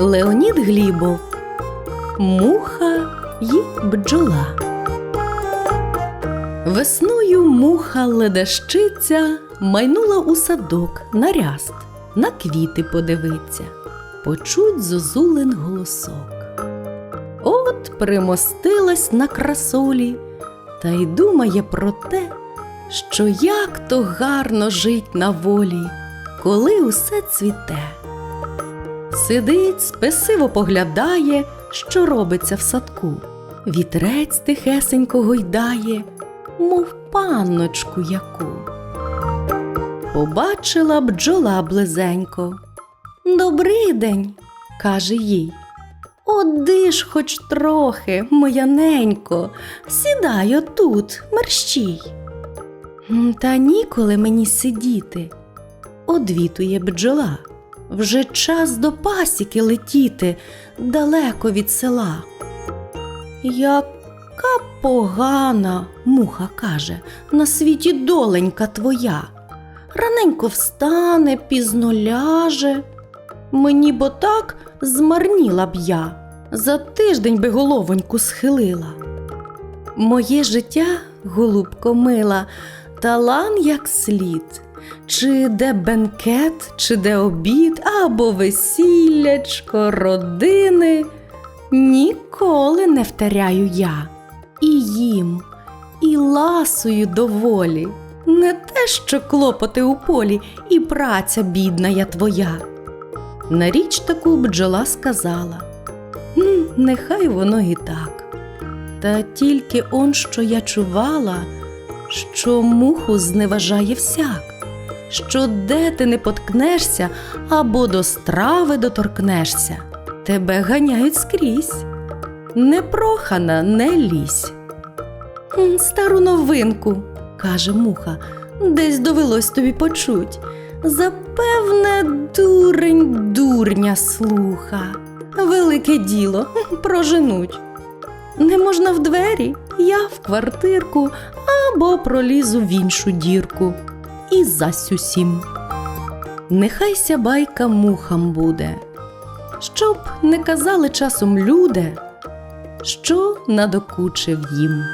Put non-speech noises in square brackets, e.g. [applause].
Леонід Глібов Муха й бджола. Весною муха ледащиця майнула у садок на ряст, на квіти подивиться, почуть зозулин голосок. От примостилась на красолі та й думає про те, що як то гарно жить на волі, коли усе цвіте. Сидить, спесиво поглядає, що робиться в садку. Вітрець тихесенько гойдає, мов панночку яку. Побачила бджола близенько. Добрий день, каже їй. Одиш хоч трохи, моя ненько, сідай отут, мерщій. Та ніколи мені сидіти, одвітує бджола. Вже час до пасіки летіти далеко від села. Яка погана, муха каже, на світі доленька твоя. Раненько встане, пізно ляже. Мені бо так змарніла б я, за тиждень би головоньку схилила. Моє життя, голубко мила, талан як слід. Чи де бенкет, чи де обід, або весіллячко, родини. Ніколи не втеряю я і їм, і ласую доволі. Не те, що клопоти у полі, і праця бідна я твоя. На річ таку бджола сказала «М, нехай воно і так. Та тільки он, що я чувала, що муху зневажає всяк, що де ти не поткнешся або до страви доторкнешся, тебе ганяють скрізь. Непрохана не лізь. Стару новинку, каже муха, десь довелось тобі почуть. Запевне, дурень дурня слуха. Велике діло [laughs] проженуть. Не можна в двері, я в квартирку або пролізу в іншу дірку. І зась усім. Нехай ся байка мухам буде, щоб не казали часом люди, що надокучив їм.